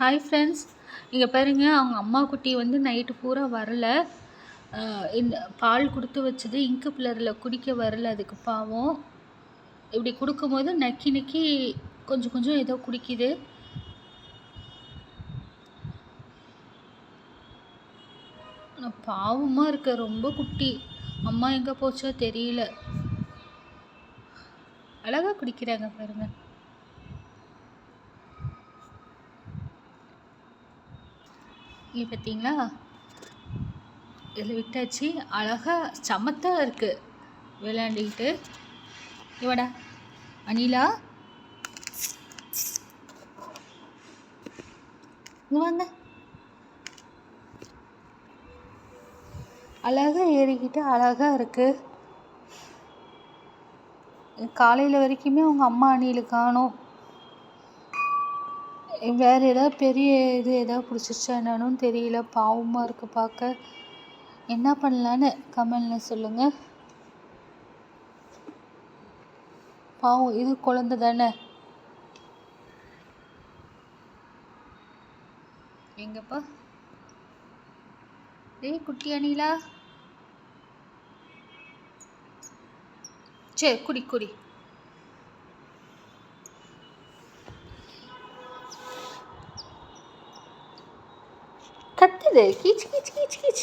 Hi friends இங்கே பாருங்க அவங்க அம்மா குட்டி வந்து நைட்டு பூரா வரல. இந்த பால் கொடுத்து வச்சது இங்கு பிளரில் குடிக்க வரல அதுக்கு பாவம். இப்படி கொடுக்கும்போது நக்கி நக்கி கொஞ்சம் கொஞ்சம் ஏதோ குடிக்குது. பாவமாக இருக்க ரொம்ப குட்டி. அம்மா எங்கே போச்சோ தெரியல. அழகாக குடிக்கிறாங்க பாருங்கள் இங்கே பார்த்தீங்களா இதில் விட்டாச்சு. அழகாக சமத்தாக இருக்குது விளையாண்டுக்கிட்டு. இவடா அனிலா. இங்க வாங்க. அழகாக ஏறிக்கிட்டு அழகாக இருக்குது காலையில் வரைக்குமே அவங்க அம்மா அணியில் காணும் வேறு ஏதாவது பெரிய இது ஏதாவது பிடிச்சிருச்சா என்னன்னு தெரியல. பாவமாக இருக்குது பார்க்க. என்ன பண்ணலான்னு கமெண்டில் சொல்லுங்கள் பாவம் இது குழந்த தானே. எங்கப்பா? டேய் குட்டி அணிலா. சரி குடி குடி. দেখি কিচ কিচ কিচ কিচ